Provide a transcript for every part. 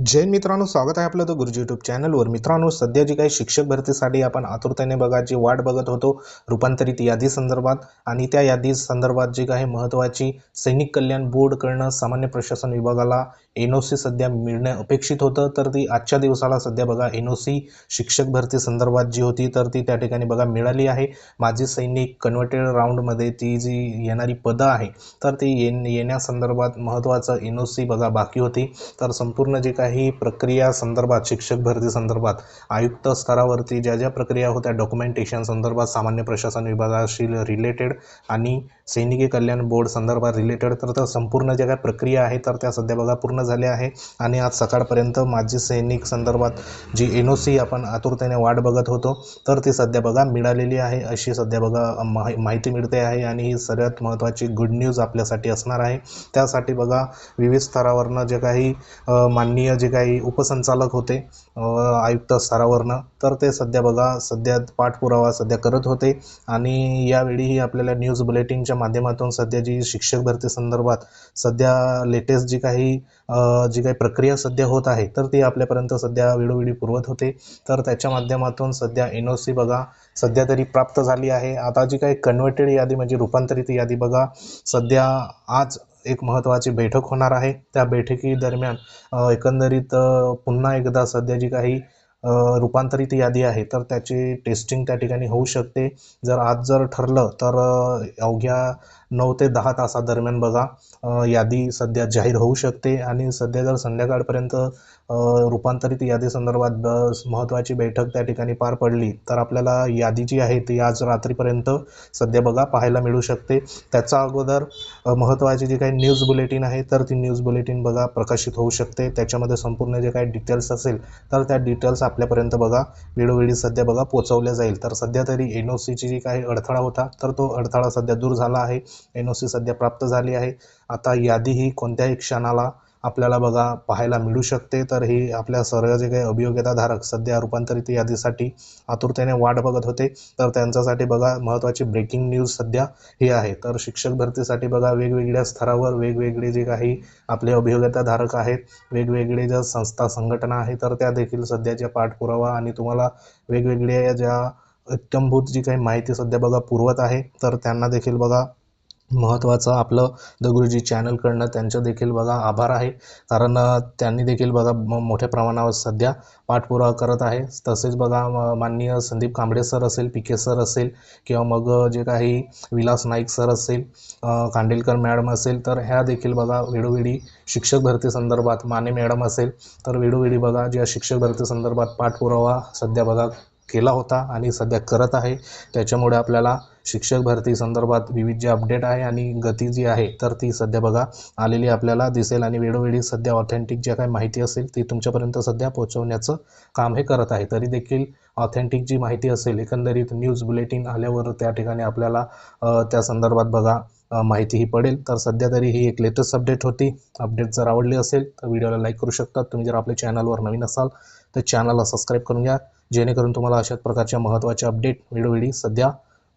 जैन मित्रांनो स्वागत आहे आपलं तर गुरुजी यूट्यूब चॅनलवर मित्रांनो सध्या जी काही शिक्षक भरतीसाठी आपण आतुरतेने बघा जी वाट बघत होतो रूपांतरित यादी संदर्भात आणि त्या यादी संदर्भात जी काही महत्त्वाची सैनिक कल्याण बोर्डकडनं सामान्य प्रशासन विभागाला एन ओ सी सध्या मिळणे अपेक्षित होतं. तर ती आजच्या दिवसाला सध्या बघा एन ओ सी शिक्षक भरती संदर्भात जी होती तर ती त्या ठिकाणी बघा मिळाली आहे. माजी सैनिक कन्व्हर्टेड राऊंडमध्ये ती जी येणारी पदं आहे तर ती येण्यासंदर्भात महत्त्वाचं एन ओ सी बघा बाकी होती. तर संपूर्ण जे काही प्रक्रिया संदर्भात शिक्षक भरती संदर्भात आयुक्त स्तरावरती ज्या ज्या प्रक्रिया होत्या डॉक्युमेंटेशन संदर्भात सामान्य प्रशासन विभागाशी रिलेटेड आणि सैनिकी कल्याण बोर्ड संदर्भात रिलेटेड तर त्या संपूर्ण ज्या काही प्रक्रिया आहे तर त्या सध्या बघा पूर्ण झाल्या आहे. आणि आज सकाळपर्यंत माजी सैनिक संदर्भात जी एन ओ सी आपण आतुरतेने वाट बघत होतो तर ती सध्या बघा मिळालेली आहे. अशी सध्या बघा माहि माहिती मिळते आहे आणि ही सगळ्यात महत्त्वाची गुड न्यूज आपल्यासाठी असणार आहे. त्यासाठी बघा विविध स्तरावरनं जे काही माननीय जे काही उपसंचालक होते आयुक्त स्तरावरनं तर ते सध्या बघा सध्या पाठपुरावा सध्या करत होते. आणि यावेळीही आपल्याला न्यूज बुलेटिनच्या माध्यमातून सध्या जी शिक्षक भरती संदर्भात सध्या लेटेस्ट जी काही जी काही प्रक्रिया सध्या होत आहे तर ती आपल्यापर्यंत सध्या वेळोवेळी पुरवत होते. तर त्याच्या माध्यमातून सध्या एन ओ सी बघा सध्या तरी प्राप्त झाली आहे. आता जी काही कन्व्हर्टेड यादी म्हणजे रूपांतरित यादी बघा सध्या आज एक महत्त्वाची बैठक होणार आहे. त्या बैठकीदरम्यान एकंदरीत पुन्हा एकदा सध्या जी काही रूपांतरित यादी आहे तर त्याची टेस्टिंग त्या ठिकाणी होऊ शकते. जर आज जर ठरलं तर अवघ्या नऊ ते दहा तासादरम्यान बघा यादी सध्या जाहीर होऊ शकते. आणि सध्या जर संध्याकाळपर्यंत रूपांतरित यादी संदर्भात महत्त्वाची बैठक त्या ठिकाणी पार पडली तर आपल्याला यादी जी आहे ती आज रात्रीपर्यंत सध्या बघा पाहायला मिळू शकते. त्याचा अगोदर महत्त्वाची जी काही न्यूज बुलेटिन आहे तर ती न्यूज बुलेटिन बघा प्रकाशित होऊ शकते. त्याच्यामध्ये संपूर्ण जे काही डिटेल्स असेल तर त्या डिटेल्स आपल्यापर्यंत बघा वेळोवेळी सध्या बघा पोचवल्या जाईल. तर सध्या तरी एन ओ सीची जी काही अडथळा होता तर तो अडथळा सध्या दूर झाला आहे. एन ओ सी सध्या प्राप्त झाली आहे. आता यादी ही कोणत्याही क्षणाला आपल्याला बघा पाहायला मिळू शकते. तर ही आपल्या सर्व जे काही अभियोग्यताधारक सध्या रूपांतरित यादीसाठी आतुरतेने वाट बघत होते. तर त्यांच्यासाठी बघा महत्त्वाची ब्रेकिंग न्यूज सध्या ही आहे. तर शिक्षक भरतीसाठी बघा वेगवेगळ्या स्तरावर वेगवेगळे जे काही आपले अभियोग्यताधारक आहेत वेगवेगळे ज्या संस्था संघटना आहेत तर त्या देखील सध्याच्या पाठपुरावा आणि तुम्हाला वेगवेगळ्या ज्या इत्यंभूत जी काही माहिती सध्या बघा पुरवत आहे तर त्यांना देखील बघा महत्त्वाचं आपलं द गुरुजी चॅनलकडनं त्यांचं देखील बघा आभार आहे. कारण त्यांनी देखील बघा म मोठ्या प्रमाणावर सध्या पाठपुरावा करत आहे. तसेच बघा माननीय संदीप कांबळे सर असेल पी के सर असेल किंवा मग जे काही विलास नाईक सर असेल कांडेलकर मॅडम असेल तर ह्या देखील बघा वेळोवेळी शिक्षक भरती संदर्भात माने मॅडम असेल तर वेळोवेळी बघा ज्या शिक्षक भरती संदर्भात पाठपुरावा सध्या बघा केला होता आणि सध्या करत आहे. त्याच्यामुळे आपल्याला शिक्षक भरती संदर्भात विविध जे अपडेट आहे आणि गती जी आहे तर ती सध्या बघा आलेली आपल्याला दिसेल आणि वेळोवेळी सध्या ऑथेंटिक ज्या काही माहिती असेल ती तुमच्यापर्यंत सध्या पोहोचवण्याचं काम हे करत आहे. तरी देखील ऑथेंटिक जी माहिती असेल एकंदरीत न्यूज बुलेटिन आल्यावर त्या ठिकाणी आपल्याला त्या संदर्भात बघा माहिती ही पडेल. तर सध्या तरी ही एक लेटेस्ट अपडेट होती. अपडेट जर आवडली असेल तर व्हिडिओला लाईक करू शकता. तुम्ही जर आपल्या चॅनलवर नवीन असाल तर चॅनलला सबस्क्राईब करून घ्या. जेणेकरून तुम्हाला अशाच प्रकारच्या महत्त्वाच्या अपडेट वेळोवेळी सध्या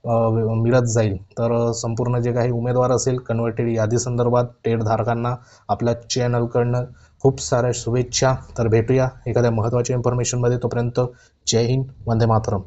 मिळत जाईल. तर संपूर्ण जे काही उमेदवार असेल कन्व्हर्टेड यादी संदर्भात टेट धारकांना आपल्या चॅनलकडनं खूप साऱ्या शुभेच्छा. तर भेटूया एखाद्या महत्त्वाच्या इन्फॉर्मेशनमध्ये तोपर्यंत जय हिंद वंदे मातरम.